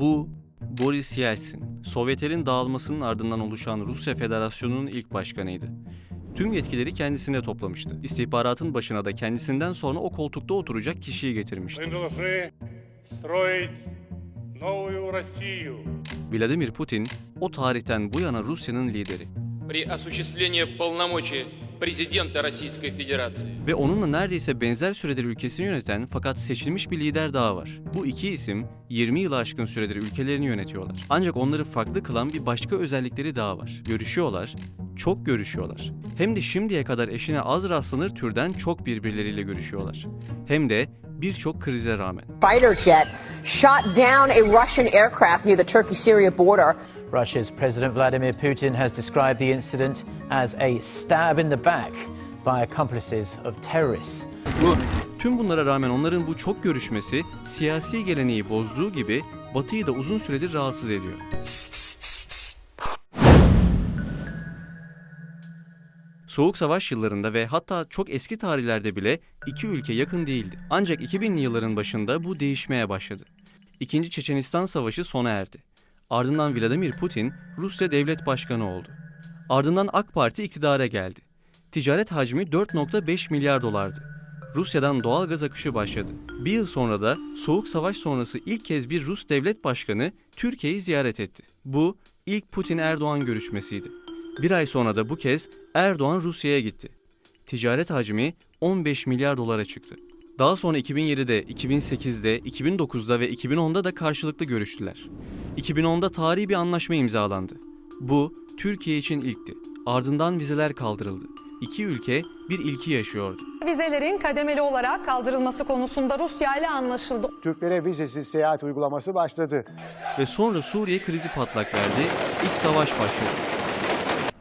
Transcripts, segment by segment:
Bu Boris Yeltsin, Sovyetlerin dağılmasının ardından oluşan Rusya Federasyonu'nun ilk başkanıydı. Tüm yetkileri kendisine toplamıştı. İstihbaratın başına da kendisinden sonra o koltukta oturacak kişiyi getirmişti. Мы должны строить новую Россию. Vladimir Putin, o tarihten bu yana Rusya'nın lideri при осуществлении полномочий президента Российской Федерации. ve onunla neredeyse benzer süredir ülkesini yöneten fakat seçilmiş bir lider daha var. Bu iki isim 20 yılı aşkın süredir ülkelerini yönetiyorlar. Ancak onları farklı kılan bir başka özellikleri daha var. Görüşüyorlar, çok görüşüyorlar. Hem de şimdiye kadar eşine az rastlanır türden çok birbirleriyle görüşüyorlar. Hem de birçok krize rağmen. fighter jet shot down a Russian aircraft near the Turkey-Syria border. Russia's President Vladimir Putin has described the incident as a stab in the back by accomplices of terrorists. Tüm bunlara rağmen onların bu çok görüşmesi siyasi geleneği bozduğu gibi Batı'yı da uzun süredir rahatsız ediyor. Soğuk Savaş yıllarında ve hatta çok eski tarihlerde bile iki ülke yakın değildi. Ancak 2000'li yılların başında bu değişmeye başladı. İkinci Çeçenistan Savaşı sona erdi. Ardından Vladimir Putin Rusya Devlet Başkanı oldu. Ardından AK Parti iktidara geldi. Ticaret hacmi 4.5 milyar dolardı. Rusya'dan doğal gaz akışı başladı. Bir yıl sonra da Soğuk Savaş sonrası ilk kez bir Rus devlet başkanı Türkiye'yi ziyaret etti. Bu ilk Putin-Erdoğan görüşmesiydi. Bir ay sonra da bu kez Erdoğan Rusya'ya gitti. Ticaret hacmi 15 milyar dolara çıktı. Daha sonra 2007'de, 2008'de, 2009'da ve 2010'da da karşılıklı görüştüler. 2010'da tarihi bir anlaşma imzalandı. Bu Türkiye için ilkti. Ardından vizeler kaldırıldı. İki ülke bir ilki yaşıyordu. Vizelerin kademeli olarak kaldırılması konusunda Rusya ile anlaşıldı. Türklere vizesiz seyahat uygulaması başladı. Ve sonra Suriye krizi patlak verdi, iç savaş başladı.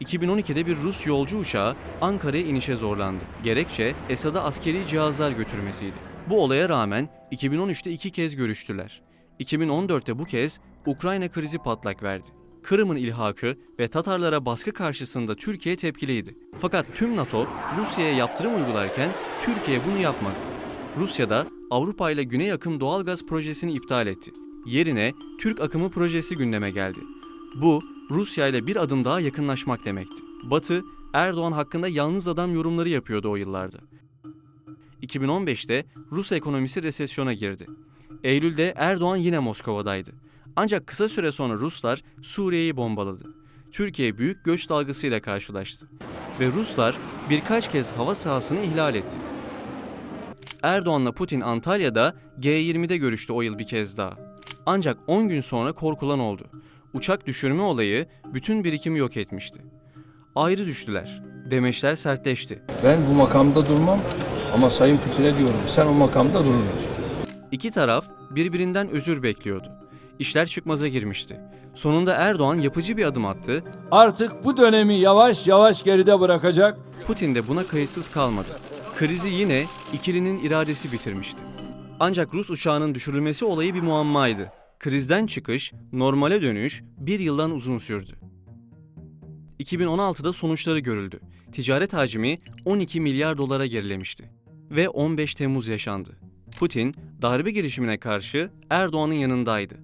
2012'de bir Rus yolcu uçağı Ankara'ya inişe zorlandı. Gerekçe Esad'a askeri cihazlar götürmesiydi. Bu olaya rağmen 2013'te iki kez görüştüler. 2014'te bu kez Ukrayna krizi patlak verdi. Kırım'ın ilhakı ve Tatarlara baskı karşısında Türkiye tepkiliydi. Fakat tüm NATO Rusya'ya yaptırım uygularken Türkiye bunu yapmadı. Rusya da Avrupa ile Güney Akım doğalgaz projesini iptal etti. Yerine Türk Akımı projesi gündeme geldi. Bu Rusya ile bir adım daha yakınlaşmak demekti. Batı Erdoğan hakkında yalnız adam yorumları yapıyordu o yıllarda. 2015'te Rus ekonomisi resesyona girdi. Eylül'de Erdoğan yine Moskova'daydı. Ancak kısa süre sonra Ruslar Suriye'yi bombaladı. Türkiye büyük göç dalgasıyla karşılaştı. Ve Ruslar birkaç kez hava sahasını ihlal etti. Erdoğan'la Putin Antalya'da G20'de görüştü o yıl bir kez daha. Ancak 10 gün sonra korkulan oldu. Uçak düşürme olayı bütün birikimi yok etmişti. Ayrı düştüler. Demeçler sertleşti. Ben bu makamda durmam ama Sayın Putin'e diyorum sen o makamda durursun. İki taraf birbirinden özür bekliyordu. İşler çıkmaza girmişti. Sonunda Erdoğan yapıcı bir adım attı. Artık bu dönemi yavaş yavaş geride bırakacak Putin de buna kayıtsız kalmadı. Krizi yine ikilinin iradesi bitirmişti. Ancak Rus uçağının düşürülmesi olayı bir muammaydı. Krizden çıkış, normale dönüş bir yıldan uzun sürdü. 2016'da sonuçları görüldü. Ticaret hacmi 12 milyar dolara gerilemişti. Ve 15 Temmuz yaşandı. Putin, darbe girişimine karşı Erdoğan'ın yanındaydı.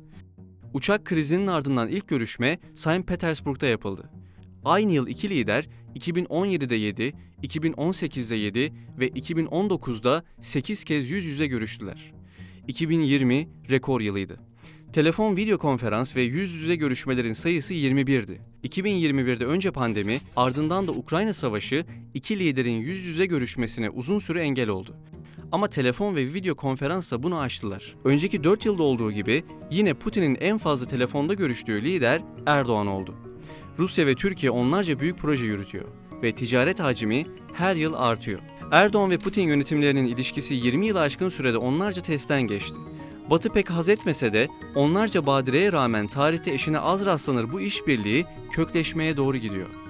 Uçak krizinin ardından ilk görüşme St. Petersburg'da yapıldı. Aynı yıl iki lider 2017'de 7, 2018'de 7 ve 2019'da 8 kez yüz yüze görüştüler. 2020 rekor yılıydı. Telefon video konferans ve yüz yüze görüşmelerin sayısı 21'di. 2021'de önce pandemi, ardından da Ukrayna Savaşı iki liderin yüz yüze görüşmesine uzun süre engel oldu. Ama telefon ve video konferansla bunu aştılar. Önceki 4 yılda olduğu gibi yine Putin'in en fazla telefonda görüştüğü lider Erdoğan oldu. Rusya ve Türkiye onlarca büyük proje yürütüyor ve ticaret hacmi her yıl artıyor. Erdoğan ve Putin yönetimlerinin ilişkisi 20 yılı aşkın sürede onlarca testten geçti. Batı pek haz etmese de onlarca badireye rağmen tarihte eşine az rastlanır bu işbirliği kökleşmeye doğru gidiyor.